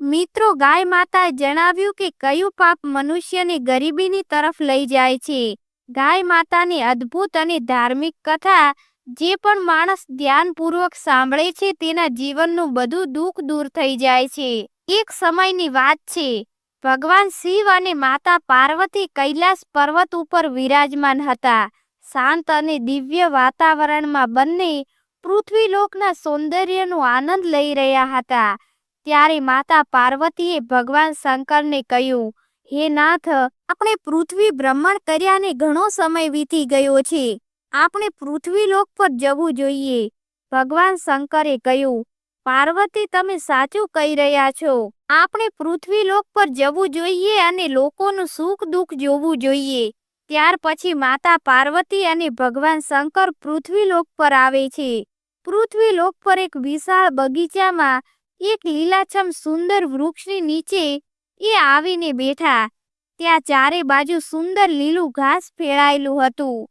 મિત્રો ગાય માતાએ જણાવ્યું કે કયું પાપ મનુષ્યને ગરીબીની તરફ લઈ જાય છે. ગાય માતાની અદ્ભુત અને ધાર્મિક કથા જે પણ માણસ ધ્યાનપૂર્વક સાંભળે છે તેના જીવનનું બધું દુઃખ દૂર થઈ જાય છે. એક સમયની વાત છે. ભગવાન શિવ અને માતા પાર્વતી કૈલાસ પર્વત ઉપર વિરાજમાન હતા. શાંત અને દિવ્ય વાતાવરણમાં બંને પૃથ્વીલોકના સૌંદર્યનો આનંદ લઈ રહ્યા હતા. ત્યારે માતા પાર્વતીએ ભગવાન શંકરને કહ્યું, હે નાથ, આપણે પૃથ્વી ભ્રમણ કર્યાને ઘણો સમય વીતી ગયો છે. આપણે પૃથ્વીલોક પર જવું જોઈએ. ભગવાન શંકરે કહ્યું, પાર્વતી, તમે સાચું કહી રહ્યા છો. આપણે પૃથ્વીલોક પર જવું જોઈએ અને લોકોનું સુખ દુઃખ જોવું જોઈએ. ત્યાર પછી માતા પાર્વતી અને ભગવાન શંકર પૃથ્વીલોક પર આવે છે. પૃથ્વીલોક પર એક વિશાળ બગીચામાં એક લીલાછમ સુંદર વૃક્ષની નીચે એ આવીને બેઠા. ત્યાં ચારે બાજુ સુંદર લીલું ઘાસ ફેળાયેલું હતું.